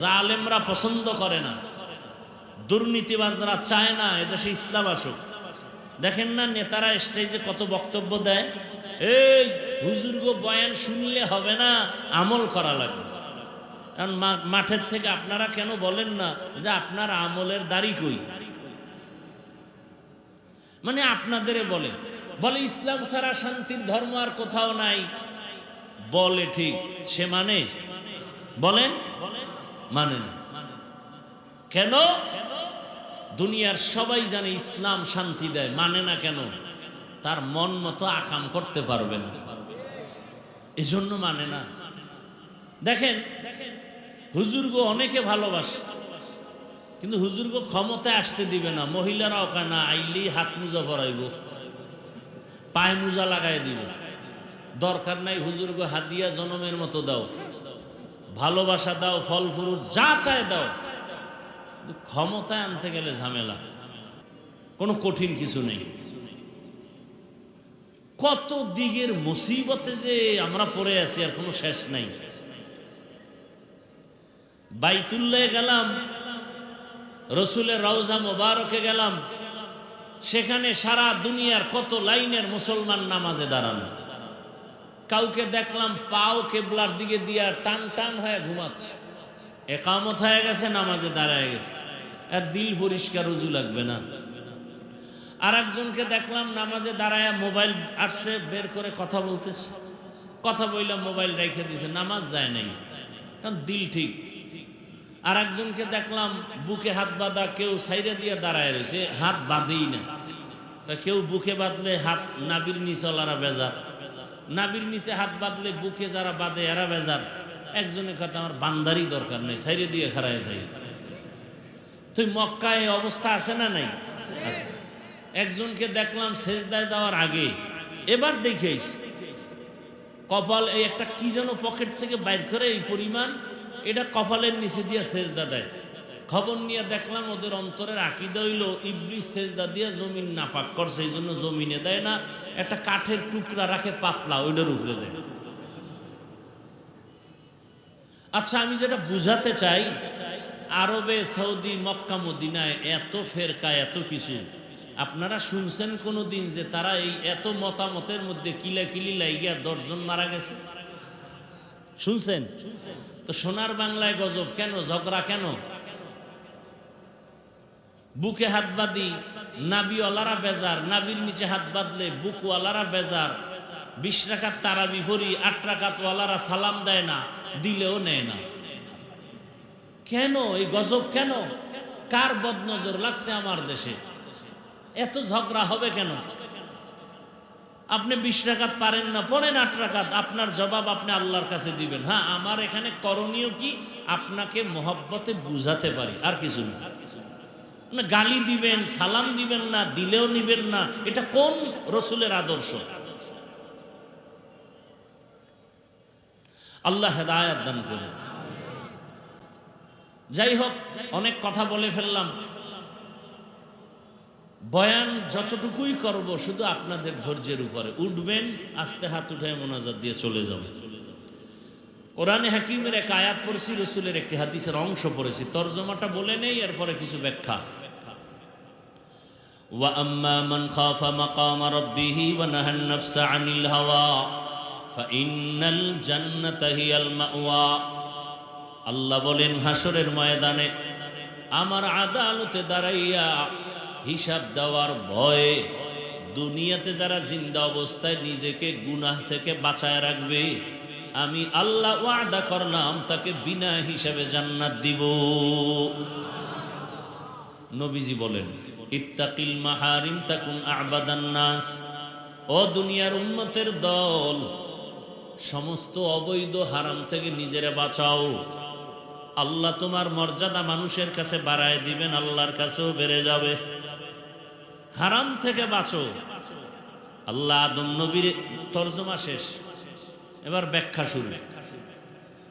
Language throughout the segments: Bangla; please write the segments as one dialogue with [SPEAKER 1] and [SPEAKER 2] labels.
[SPEAKER 1] জালেমরা পছন্দ করে না। দুর্নীতিবাজরা চায় না এদেশে ইসলাম আসুক। দেখেন না নেতারা স্টেজে কত বক্তব্য দেয়? এই হুজুর্গ বয়ান শুনলে হবে না, আমল করা লাগবে। কারণ মাঠের থেকে আপনারা কেন বলেন না যে আপনার আমলের দাড়ি কই? মানে আপনাদের বলে। বলে, ইসলাম ছাড়া শান্তির ধর্ম আর কোথাও নাই। বলে ঠিক, সে মানে? বলেন বলেন? মানে না। কেন? দুনিয়ার সবাই জানে ইসলাম শান্তি দেয়। মানে না কেন? তার মন মতো আকাম করতে পারবে না। এজন্য মানে না। দেখেন হুজুর্গ অনেকে ভালোবাসে, কিন্তু হুজুর্গ ক্ষমতায় আসতে দিবে না। মহিলারাও কয় না, আইলেই হাত মোজা পরাইব, পায়ে মোজা লাগাই দিব। দরকার নাই হুজুর্গ হাদিয়া জনমের মতো দাও। ভালোবাসা দাও, ফল, ফুরুট, যা চায় দাও। ক্ষমতায় আনতে গেলে ঝামেলা। কোনো কঠিন কিছু নেই। কত দিকের মুসিবতে যে আমরা পড়ে আছি আর কোনো শেষ নাই। বাইতুল্লায় গেলাম, রসুলের রওজা মোবারকে গেলাম, সেখানে সারা দুনিয়ার কত লাইনের মুসলমান নামাজে দাঁড়ানো। কাউকে দেখলাম পাও কেবলার দিকে দিয়া টান টান হয়ে ঘুমাচ্ছে। একামত হয়ে গেছে, নামাজে দাঁড়ায় গেছে। আর দিল পরিষ্কার রুজু লাগবে না। আর একজনকে দেখলাম নামাজে দাঁড়ায় মোবাইল আসছে, বের করে কথা বলতেছে। কথা বললাম মোবাইল রেখে দিছে, নামাজ যায় নাই। কারণ দিল ঠিক। আর একজনকে দেখলাম বুকে হাত বাঁধা, কেউ সাইডে দিয়ে দাঁড়ায় রয়েছে, হাত বাঁধেই না। কেউ বুকে বাঁধলে হাত নাবির নিচলারা বেজার। নাবির নিচে হাত বাঁধলে বুকে যারা বাঁধে, এরা বেজার। একজনের কথা আমার বান্দারই দরকার নেই সাইরে দিয়ে খারায় থাকি তুই মক্কায় অবস্থা আছে না নাই? একজনকে দেখলাম সেজদায় যাওয়ার আগে। এবার দেখেস, কপাল এই একটা কি যেন পকেট থেকে বাইর করে এই পরিমাণ, এটা কপালের নিচে দিয়ে সেজদা দেয়। খবর নিয়ে দেখলাম ওদের অন্তরের আকিদা হইল ইবলিশ সেজদা দিয়ে জমিন নাপাক করছে এই জন্য জমিনে দেয় না, একটা কাঠের টুকরা রাখে পাতলা, ওইটার উপরে দেয়। আচ্ছা আমি যেটা বুঝাতে চাই, আরবে, সৌদি, মক্কা, মদিনায় এত ফেরকা, এত কিছু। আপনারা শুনছেন কোনো দিন যে তারা এই এত মতামতের মধ্যে কিলাকিলি লাইগিয়া দশজন মারা গেছে? শুনছেন? তো সোনার বাংলায় গজব কেন, ঝগড়া কেন? বুকে হাত বাঁধি নাবিওয়ালারা বেজার নাবির নিচে হাত বাঁধলে বুকওয়ালারা বেজার। বিশ রাখাত তারা বিপরি আট রাখাতওয়ালারা সালাম দেয় না, দিলেও নেয় না। কেন? এই গজব কেন? কার বদনজর লাগছে আমার দেশে? এত ঝগড়া হবে কেন? আপনি বিশ রাকাত পারেন না, পড়েন আট রাকাত, আপনার জবাব আপনি আল্লাহর কাছে দিবেন। হ্যাঁ আমার এখানে করণীয় কি? আপনাকে মহব্বতে বুঝাতে পারি, আর কিছু না না। গালি দিবেন, সালাম দিবেন না, দিলেও নিবেন না, এটা কোন রসুলের আদর্শ? আল্লাহ হেদায়াত দান করে যাই হোক, অনেক কথা বলে ফেললাম। বয়ান যতটুকুই করব, শুধু আপনাদের ধৈর্যের উপরে। উঠবেন, আস্তে হাত উঠে মোনাজাত দিয়ে চলে যাবে কোরআনে হাকিমের এক আয়াত পড়ছি, রসুলের একটি হাদিসের অংশ পড়েছি। তর্জমাটা বলে নেই, এরপরে কিছু ব্যাখ্যা। وأما من خاف مقام ربه ونهى النفس عن الهوى فإن الجنة هي المأوى আল্লাহ বলেন হাসরের ময়দানে আমার আদালতে দাঁড়াইয়া হিসাব দেওয়ার ভয়ে দুনিয়াতে যারা জিন্দা অবস্থায় নিজেকে গুনাহ থেকে বাঁচায় রাখবে আমি আল্লাহ ওয়াদা করলাম তাকে বিনা হিসাবে জান্নাত দিব নবীজি বলেন, ইত্তাকিল মাহারিম তাকুন আবাদান নাস। ও দুনিয়ার উন্নতের দল, সমস্ত অবৈধ হারাম থেকে নিজেরা বাঁচাও। আল্লাহ তোমার মর্যাদা মানুষের কাছে বাড়ায় দিবেন, আল্লাহর কাছেও বেড়ে যাবে। হারাম থেকে বাঁচো। আল্লাহ আদম নবীর তর্জমা শেষ। এবার ব্যাখ্যা শুরু।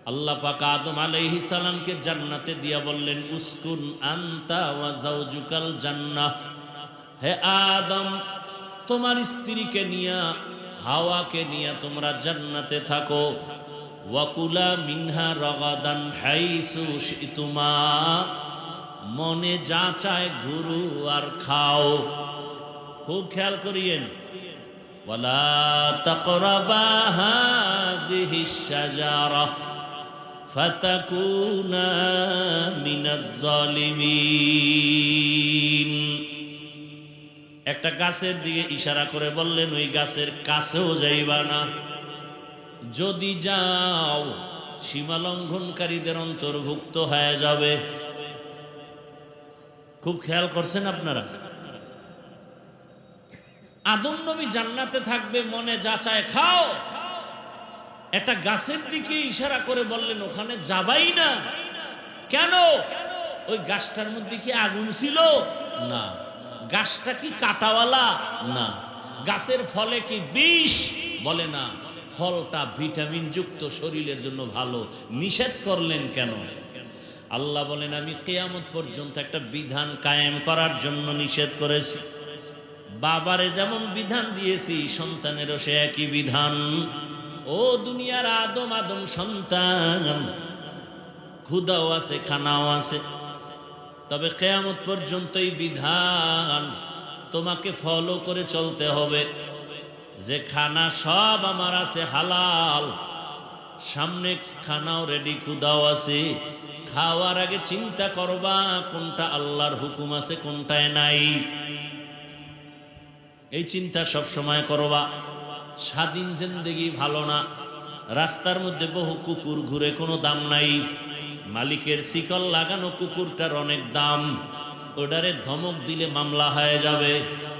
[SPEAKER 1] আল্লাহ পাক আদম আলাইহিস সালামকে জান্নাতে দিয়া বললেন, উসকুন আনতা ওয়া জাওজুকাল জান্নাহ। হে আদম, তোমার স্ত্রীকে নিয়া, হাওয়াকে নিয়ে তোমরা জান্নাতে থাকো। ওয়াকুলা মিনহা রগাদান হাইসু শিতুমা। মনে যা চায় ঘুরু আর খাও। খুব খেয়াল করিয়েন। ওয়ালা তাকরাবা হাযিহি শাজারা। ফাতাকুনা মিনাজ জালিমিন। একটা গাছের দিকে ইশারা করে বললেন, ওই গাছের কাছেও যাইবা না। যদি যাও, সীমা লঙ্ঘনকারীদের অন্তর্ভুক্ত হয়ে যাবে। খুব খেয়াল করছেন আপনারা? আদম নবী জান্নাতে থাকবে, মনে যা চায় খাও। একটা গাছের দিকে ইশারা করে বললেন, ওখানে যাবাই না। কেন? ওই গাছটার মধ্যে কি আগুন ছিল? না। গাছটা কি কাটাওয়ালা? না। গাছের ফলে কি বিষ? বলে না। ফলটা ভিটামিন যুক্ত শরীরের জন্য ভালো। নিষেধ করলেন কেন? আল্লাহ বলেন, আমি কেয়ামত পর্যন্ত একটা বিধান কায়েম করার জন্য নিষেধ করেছি। বাবারে, যেমন বিধান দিয়েছি, সন্তানেরও সে একই বিধান। ও দুনিয়ার আদম আদম সন্তান, ক্ষুদাও আছে, খানাও আছে। তবে কেয়ামত পর্যন্ত এই বিধান, তোমাকে ফলো করে চলতে হবে। যে খানা সব আমার আছে হালাল, সামনে খানাও রেডি ক্ষুদাও আছে। খাওয়ার আগে চিন্তা করবা, কোনটা আল্লাহর হুকুম আছে, কোনটায় নাই। এই চিন্তা সব সময় করবা। স্বাধীন জিন্দেগি ভালো না। রাস্তার মধ্যে বহু কুকুর ঘুরে, কোনো দাম নাই। মালিকের শিকল লাগানো কুকুরটার অনেক দাম। ওটারে ধমক দিলে মামলা হয়ে যাবে।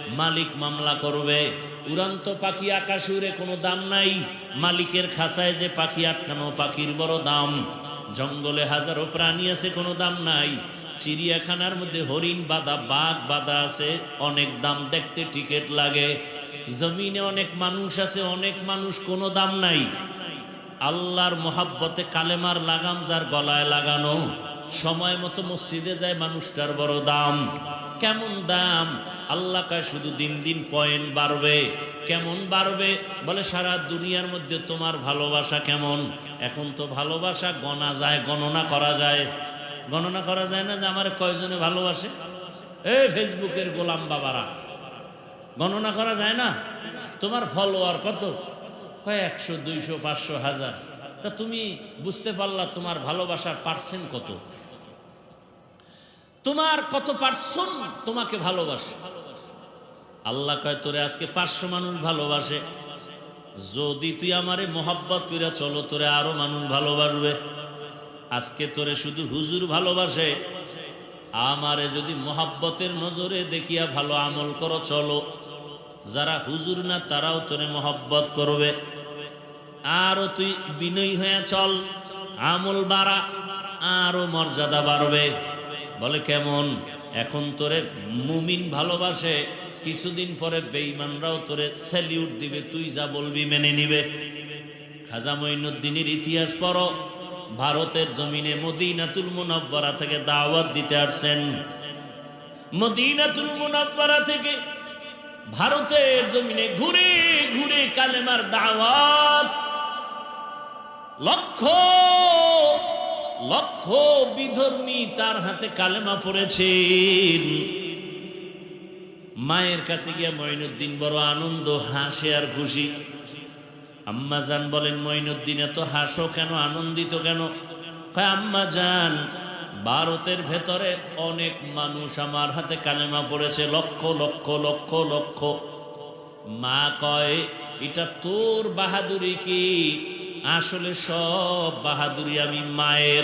[SPEAKER 1] মালিক মামলা করবে। উড়ান্ত পাখি আকাশ উড়ে কোনো দাম নাই। মালিকের খাসায় যে পাখি আটকানো, পাখির বড় দাম। জঙ্গলে হাজারো প্রাণী আছে, কোনো দাম নাই। চিড়িয়াখানার মধ্যে হরিণ বাঁধা, বাঘ বাঁধা আছে, অনেক দাম দেখতে টিকিট লাগে। জমিনে অনেক মানুষ আছে, অনেক মানুষ কোনো দাম নাই। আল্লাহর মোহাব্বতে কালেমার লাগাম যার গলায় লাগানো, সময় মতো মসজিদে যায় মানুষটার বড় দাম। কেমন দাম? আল্লাহ কায়, শুধু দিন দিন পয়েন্ট বাড়বে। কেমন বাড়বে? বলে, সারা দুনিয়ার মধ্যে তোমার ভালোবাসা কেমন? এখন তো ভালোবাসা গণা যায়, গণনা করা যায়। গণনা করা যায় না যে আমার কয়জনে ভালোবাসে? এই ফেসবুকের গোলাম বাবারা। গণনা করা যায় না? তোমার ফলোয়ার কত? কয় একশো, দুইশো, পাঁচশো, হাজার। তা তুমি বুঝতে পারলা তোমার ভালোবাসার পার্সেন্ট কত? তোমার কত পার্সন তোমাকে ভালোবাসে? আল্লাহ কয়, তোরে আজকে পাঁচশো মানুষ ভালোবাসে। যদি তুই আমারে মোহাব্বত কইরা চলো, তোরে আরও মানুষ ভালোবাসবে। আজকে তোরে শুধু হুজুর ভালোবাসে। আমারে যদি মোহাব্বতের নজরে দেখিয়া ভালো আমল করো, চলো। যারা হুজুর না, তারাও তোরে মোহাব্বত করবে। আরও তুই বিনয়ী হয়ে চল, আমল বাড়া, আরও মর্যাদা বাড়বে। বলে কেমন? এখন তোরে মুমিন ভালোবাসে, কিছুদিন পরে বেঈমানরাও তোরে স্যালিউট দিবে, তুই যা বলবি মেনে নিবে। খাজা মঈনুদ্দিনের ইতিহাস পড়ো, ভারতের জমিনে মদিনাতুল মুনাব্বারা থেকে দাওয়াত দিতে আসছেন। মদিনাতুল মুনাব্বারা থেকে ভারতের জমিনে ঘুরে ঘুরে কালেমার দাওয়াত। লক্ষ লক্ষ বিধর্মী তার হাতে কালেমা পড়েছেন। মায়ের কাছে গিয়ে মঈনুদ্দিন বড় আনন্দ, হাসে আর খুশি। আম্মা জান বলেন, মঈনুদ্দিন এত হাসো কেন, আনন্দিত কেন? আম্মা জান ভারতের ভেতরে অনেক মানুষ আমার হাতে কালেমা পড়েছে, লক্ষ লক্ষ লক্ষ লক্ষ। মা কয়, এটা তোর বাহাদুরি কি? আসলে সব বাহাদুরি আমি মায়ের।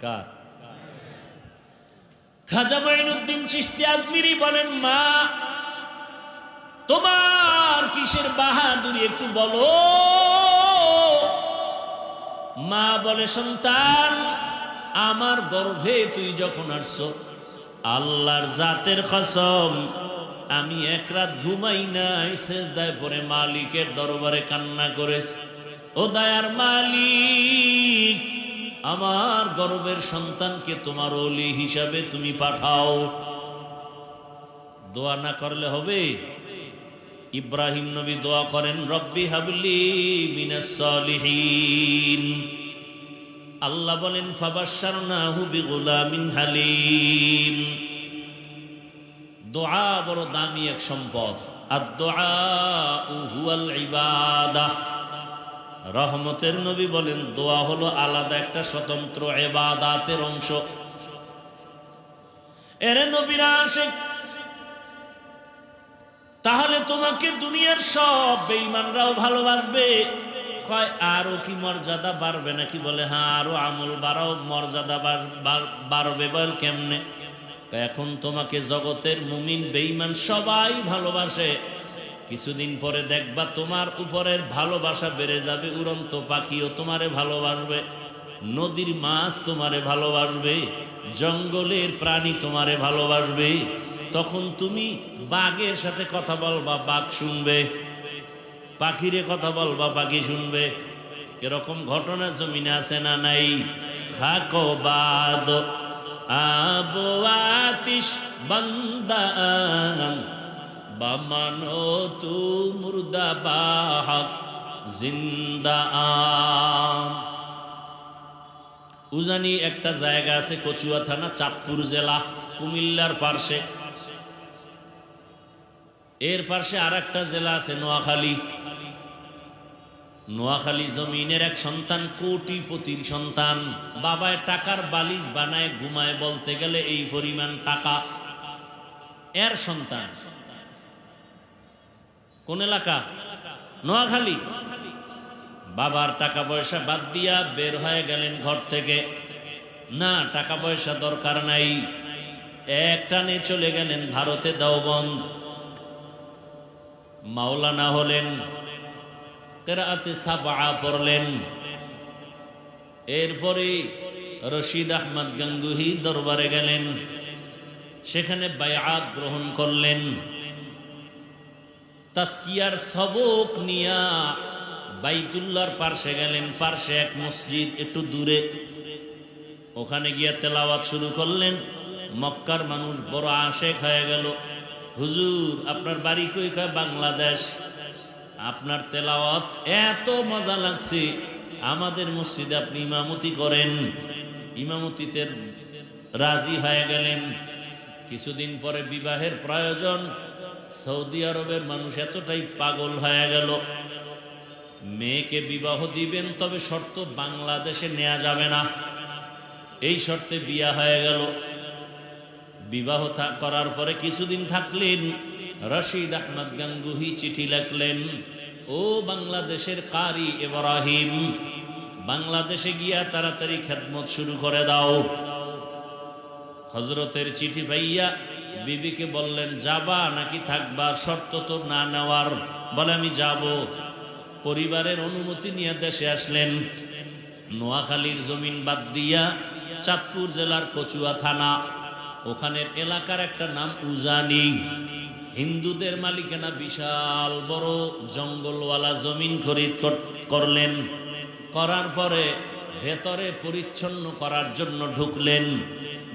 [SPEAKER 1] কার? খাজা মাইনুদ্দিন চিস্তি আজমিরি বলেন, মা, তোমার কিসের বাহাদুরি একটু বলো। মা বলে, সন্তান আমার গর্ভে তুই যখন আসছো, আল্লাহর জাতের কসম, আমি এক রাত ঘুমাই নাই শেষ দায় পরে মালিকের দরবারে কান্না করেছি। ও দায়ার মালিক, আমার গর্বের সন্তানকে তোমার অলি হিসাবে তুমি পাঠাও। দোয়া না করলে হবে? ইব্রাহিম নবী দোয়া করেন, রব্বি হাবলি মিনাস সলিহিন। আল্লাহ বলেন, ফাবাশশারনাহু বিগুলামিন হালিম। দোয়া বড় দামি এক সম্পদ। আর দোয়া হুয়াল ইবাদাহ রহমতের নবী বলেন, দোয়া হলো আলাদা একটা স্বতন্ত্র এবাদাতের অংশ। এরে নবীরা আসে তাহলে তোমাকে দুনিয়ার সব বেঈমানরাও ভালোবাসবে। কয় আরও কি মর্যাদা বাড়বে? নাকি বলে হ্যাঁ আরও আমল বাড়াও, মর্যাদা বাড়- বাড়- বাড়বে বল কেমনে? এখন তোমাকে জগতের মুমিন, বেঈমান সবাই ভালোবাসে। কিছুদিন পরে দেখবা তোমার উপরের ভালোবাসা বেড়ে যাবে, উড়ন্ত পাখিও তোমারে ভালোবাসবে, নদীর মাছ তোমারে ভালোবাসবে, জঙ্গলের প্রাণী তোমারে ভালোবাসবে। তখন তুমি বাঘের সাথে কথা বলবা, বাঘ শুনবে। পাখিরে কথা বলবা পাখি শুনবে। এরকম ঘটনা জমিনে আছে না নাই? খাকো বাদ, আবো আতিশ বন্দান বামানো তু মুর্দা বাহক জিন্দা। উজানি একটা জায়গা আছে কচুয়া থানা, চাঁদপুর জেলা, কুমিল্লার পার্শ্বে। এর পাশে আর একটা জেলা আছে নোয়াখালী। নোয়াখালী জমিনের এক সন্তান, কোটিপতির সন্তান। বাবায় টাকার বালিশ বানায়, ঘুমায় বলতে গেলে এই পরিমাণ টাকা। এর সন্তান। কোন এলাকা? নোয়াখালী। বাবার টাকা পয়সা বাদ দিয়া বের হয়ে গেলেন ঘর থেকে। না, টাকা পয়সা দরকার নাই। এক টানে চলে গেলেন ভারতে, দেওবন্দ। মাওলানা হলেন কেরাতে সাবা পড়লেন। এরপরে রশিদ আহমদ গঙ্গুহি দরবারে গেলেন, সেখানে বায়াত গ্রহণ করলেন। তাস্কিয়ার সবক নিয়া বাইতুল্লাহর পার্শ্বে গেলেন, পার্শ্বে এক মসজিদ একটু দূরে। ওখানে গিয়া তেলাওয়াত শুরু করলেন, মক্কার মানুষ বড় আশেক হয়ে গেল। হুজুর, আপনার বাড়ি কই কয়? বাংলাদেশ। আপনার তেলাওয়াত এত মজা লাগছে। আমাদের মসজিদে আপনি ইমামতি করেন। ইমামতিতে রাজি হয়ে গেলেন। কিছুদিন পরে বিবাহের প্রয়োজন। সৌদি আরবের মানুষ এতটাই পাগল হয়ে গেল। মেয়েকে বিবাহ দিবেন, তবে শর্ত বাংলাদেশে নেওয়া যাবে না। এই শর্তে বিয়া হয়ে গেল। বিবাহ করার পরে কিছুদিন থাকলেন। রশিদ আহমদ গাঙ্গুহি চিঠি লেখলেন, ও বাংলাদেশের কারি ইব্রাহিম, বাংলাদেশে গিয়া তাড়াতাড়ি খেদমত শুরু করে দাও। হজরতের চিঠি পাইয়া বিবিকে বললেন, যাবা নাকি থাকবা? শর্ত তো না নেওয়ার। বলে, আমি যাব। পরিবারের অনুমতি নিয়ে দেশে আসলেন। নোয়াখালীর জমিন বাদ দিয়া চাঁদপুর জেলার কচুয়া থানা ওখানের এলাকার একটা নাম উজানি। হিন্দুদের মালিকানা বিশাল বড় জঙ্গলওয়ালা জমিন খরিদ করলেন। করার পরে ভেতরে পরিচ্ছন্ন করার জন্য ঢুকলেন।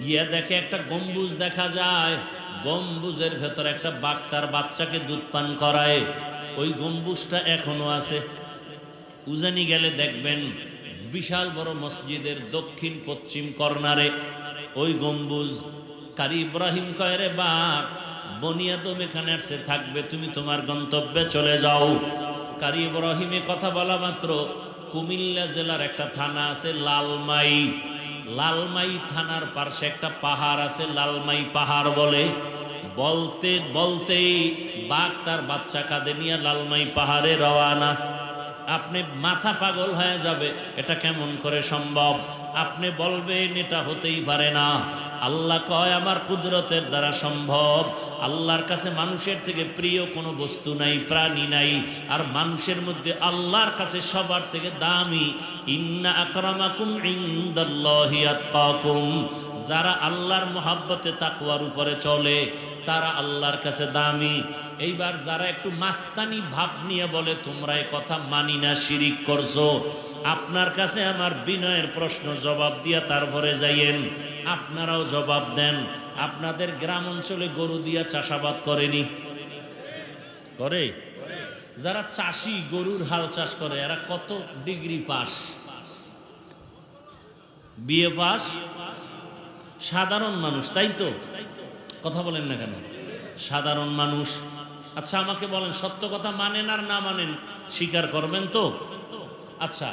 [SPEAKER 1] গিয়া দেখে একটা গম্বুজ দেখা যায়। গম্বুজের ভেতর একটা বাঘ তার বাচ্চাকে দুধ পান করায়। ওই গম্বুজটা এখনও আছে। উজানি গেলে দেখবেন বিশাল বড় মসজিদের দক্ষিণ পশ্চিম কর্নারে ওই গম্বুজ কারি ইব্রাহিম কয়রে বাঘ বনিয়াদম এখানে আসছে থাকবে, তুমি তোমার গন্তব্যে চলে যাও। কারি ইব্রাহিমে কথা বলা মাত্র, কুমিল্লা জেলার একটা থানা আছে লালমাই। লালমাই থানার পাশে একটা পাহাড় আছে, লালমাই পাহাড় বলে। বলতে, বলতেই বাঘ তার বাচ্চা কাঁধে নিয়ে লালমাই পাহাড়ে রওয়ানা। আপনি মাথা পাগল হয়ে যাবে, এটা কেমন করে সম্ভব? আপনি বলবেন, এটা হতেই পারে না। আল্লাহ কয়, আমার কুদরতের দ্বারা সম্ভব। আল্লাহর কাছে মানুষের থেকে প্রিয় কোনো বস্তু নাই, প্রাণী নাই। আর মানুষের মধ্যে আল্লাহর কাছে সবার থেকে দামি। ইন্না আকরামাকুম ইন্দাল্লাহি আতকাকুম। যারা আল্লাহর মহাব্বতে তাকওয়ার উপরে চলে তারা আল্লাহর কাছে দামি। এইবার যারা একটু মাস্তানি ভাব নিয়ে বলে, তোমরা কথা মানি না, শিরিক করছ। আপনার কাছে আমার বিনয়ের প্রশ্ন, জবাব দিয়া তারপরে যাইয়েন। আপনারাও জবাব দেন। আপনাদের গ্রাম অঞ্চলে গরু দিয়া চাষাবাদ করেনি? করে? যারা চাষি, গরুর হাল চাষ করে, এরা কত ডিগ্রি পাস? বিয়ে পাস? সাধারণ মানুষ, তাই তো? কথা বলেন না কেন? সাধারণ মানুষ। আচ্ছা আমাকে বলেন, সত্য কথা মানেন আর না মানেন, স্বীকার করবেন তো? আচ্ছা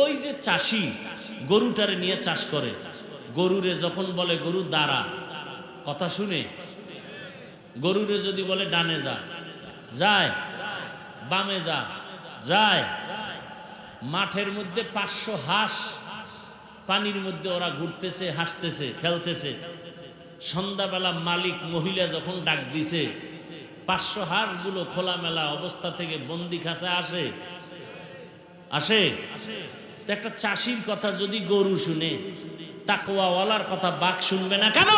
[SPEAKER 1] ওই যে চাষি গরুটারে নিয়ে চাষ করে, গরুরে যখন বলে গরু দাঁড়া, কথা শুনে? গরুরে যদি বলে ডানে যা, যায়, বামে যা, যায়। মাঠের মধ্যে পাঁচশো হাঁস, পানির মধ্যে ওরা ঘুরতেছে, হাসতেছে, খেলতেছে। সন্ধ্যাবেলা মালিক মহিলা যখন ডাক দিছে, পাঁচশো হাঁসগুলো খোলামেলা অবস্থা থেকে বন্দি খাঁচা আসে। আসে? একটা চাষির কথা যদি গরু শুনে, তাকওয়াওয়ালার কথা বাঘ শুনবে না কেন?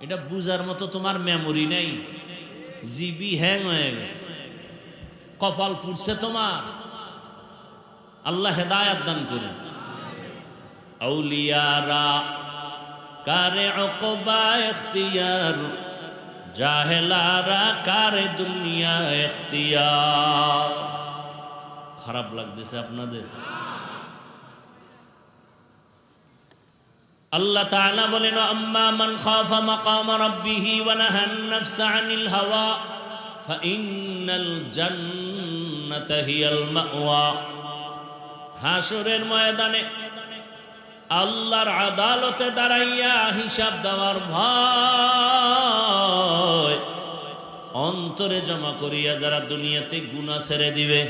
[SPEAKER 1] এটা বুঝার মতো তোমার মেমোরি নেই। জিবি হ্যাং হয়ে গেছে। কপাল পুড়ছে তোমার। আল্লাহ হেদায়াত দান করুন। আউলিয়ারা, কারে অকবা এখতিয়ার, জাহেলারা কারে দুনিয়া এখতিয়ার। খারাপ লাগতেছে আপনাদের। আল্লাহ তাআলা বলেন, আম্মা মান খাফা মাকাম রাব্বিহি ওয়া নাহান নাফসা আনিল হাওয়া ফাইন্নাল জান্নাতা হিয়াল মাওয়া। হাসরের ময়দানে আল্লাহর আদালতে দাঁড়াইয়া হিসাব দেওয়ার ভয়। অন্তরে জমা করিয়া যারা দুনিয়াতে গুনাহ ছেড়ে দিবে।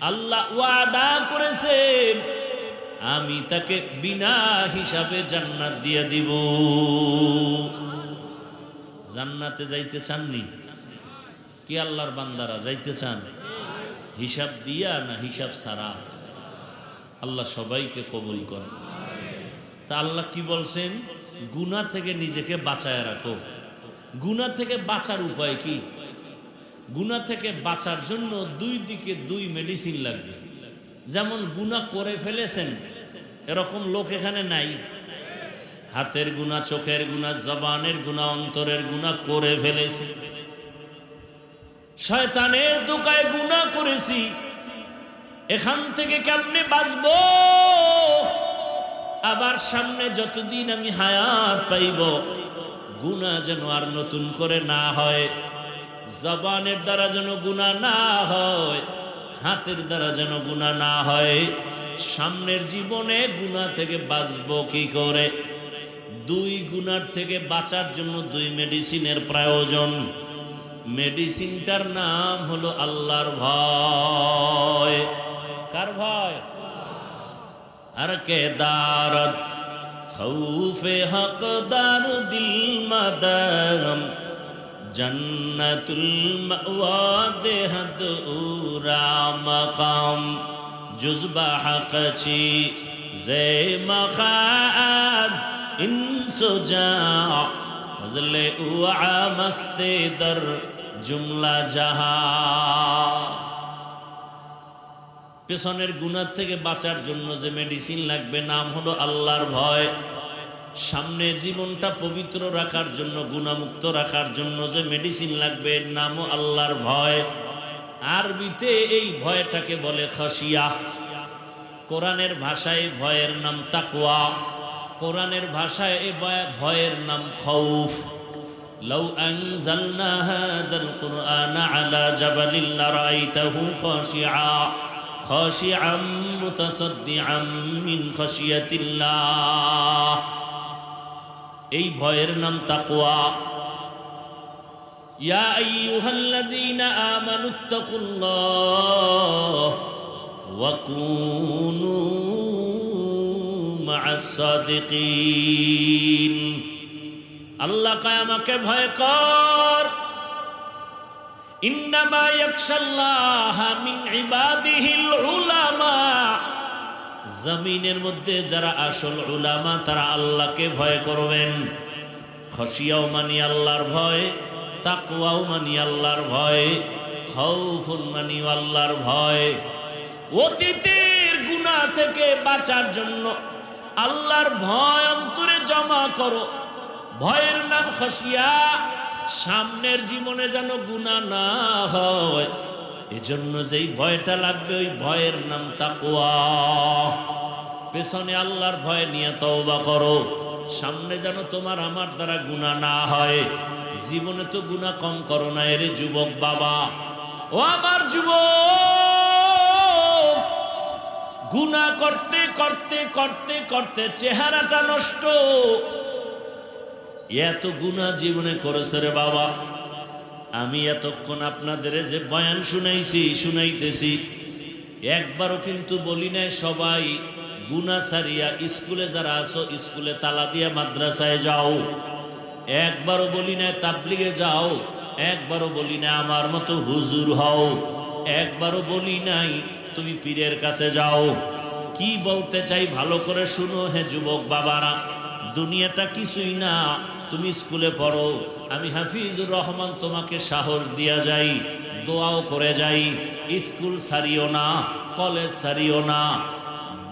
[SPEAKER 1] আল্লাহ ওয়াদা করেছেন, আমি তাকে বিনা হিসাবে জান্নাত দিয়ে দিব। জান্নাতে যাইতে চাননি? কি আল্লাহর বান্দারা যাইতে চান? হিসাব দিয়া না হিসাব ছাড়া? আল্লাহ সবাইকে কবুল কর তা আল্লাহ কি বলছেন? গুনা থেকে নিজেকে বাঁচায় রাখো। গুনা থেকে বাঁচার উপায় কি? গুনা থেকে বাঁচার জন্য দুই দিকে দুই মেডিসিন লাগবে। যেমন গুনা করে ফেলেছেন, এরকম লোক এখানে নাই। হাতের গুণা চোখের গুণা জবানের গুণা অন্তরের গুণা করে ফেলেছে। শয়তানের দোকায় গুণা করেছি। এখান থেকে কেমনে বাঁচব? আবার সামনে যতদিন আমি হায়াত পাইব গুণা যেন আর নতুন করে না হয়। জবানের দ্বারা যেন গুণা না হয়, হাতের দ্বারা যেন গুণা না হয়। সামনের জীবনে গুণা থেকে বাঁচবো কি করে? দুই গুণার থেকে বাঁচার জন্য দুই মেডিসিনের প্রয়োজন। মেডিসিনটার নাম হলো আল্লাহর ভয়। কার ভয়? আর কে দারদ খৌফে হকদার দিল মাদাম জন্নতুল মাওয়া দেহদ উরা মাকাম জুজবা হকছি জে মখাজ ইনসুজা ফজলে উআ মস্তে দর জুমলা জাহা পেছনের গুণার থেকে বাঁচার জন্য যে মেডিসিন লাগবে নাম হলো আল্লাহর ভয় সামনে জীবনটা পবিত্র রাখার জন্য গুণামুক্ত রাখার জন্য যে মেডিসিন লাগবে এর নামও আল্লাহর ভয় আরবিতে এই ভয়টাকে বলে খাসিয়া কোরআনের ভাষায় ভয়ের নাম তাকওয়া কোরআনের ভাষায় এ ভয়- ভয়ের নাম খৌফ لو أنزلنا هذا القرآن على جبل لرأيته خاشعا خاشعا متصدعا من خشية الله এই ভয়ের নাম তাকওয়া يا أيها الذين آمنوا اتقوا الله وكونوا مع الصادقين আল্লাহ কয় আমাকে ভয় কর ইন্নামা ইয়াকশাল্লাহ মিন ইবাদিহিল উলামা। জমিনের মধ্যে যারা আসল উলামা, তারা আল্লাহকে ভয় করবেন। খসিয়াও মানি আল্লাহর ভয় তাকুয়াও মানি আল্লাহর ভয়, খাউফুন মানি আল্লাহর ভয়। অতীতের গুনাহ থেকে বাঁচার জন্য আল্লাহর ভয় অন্তরে জমা করো। ভয়ের নাম খসিয়া সামনের জীবনে যেন গুণা না হয়, এজন্য যেই ভয়টা লাগবে ওই ভয়ের নাম তাকুয়া পেছনে আল্লাহর ভয় নিয়ে তওবা করো, সামনে যেন তোমার আমার দ্বারা গুণা না হয়। জীবনে তো গুণা কম করো না, এর যুবক বাবা। ও আমার যুবক গুণা করতে করতে করতে করতে চেহারাটা নষ্ট। এত গুণা জীবনে করেছে রে বাবা। আমি এতক্ষণ আপনাদের যে বয়ান শুনাইছি, শুনাইতেছি, একবারও কিন্তু বলি নাই, সবাই গুনা সারিয়া স্কুলে যারা আসো স্কুলে তালা দিয়া মাদ্রাসায় যাও। একবারও বলি না তাবলিগে যাও। একবারও বলি না আমার মতো হুজুর হও। একবারও বলি নাই, তুমি পীরের কাছে যাও। কি বলতে চাই ভালো করে শুনো হে যুবক বাবারা। দুনিয়াটা কিছুই না তুমি স্কুলে পড়ো, আমি হাফিজুর রহমান তোমাকে সাহস দিয়া যাই, দোয়াও করে যাই, স্কুল সারিও না, কলেজ সারিও না।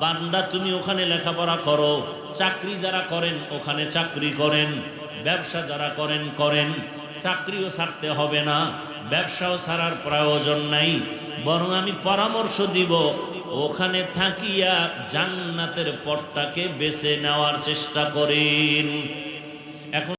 [SPEAKER 1] বান্দা, তুমি ওখানে লেখাপড়া করো, চাকরি যারা করেন, ওখানে চাকরি করেন, ব্যবসা যারা করেন করেন। চাকরিও ছাড়তে হবে না, ব্যবসাও ছাড়ার প্রয়োজন নাই, বরং আমি পরামর্শ দিব, ওখানে থাকিয়া জান্নাতের পথটাকে বেছে নেওয়ার চেষ্টা করেন।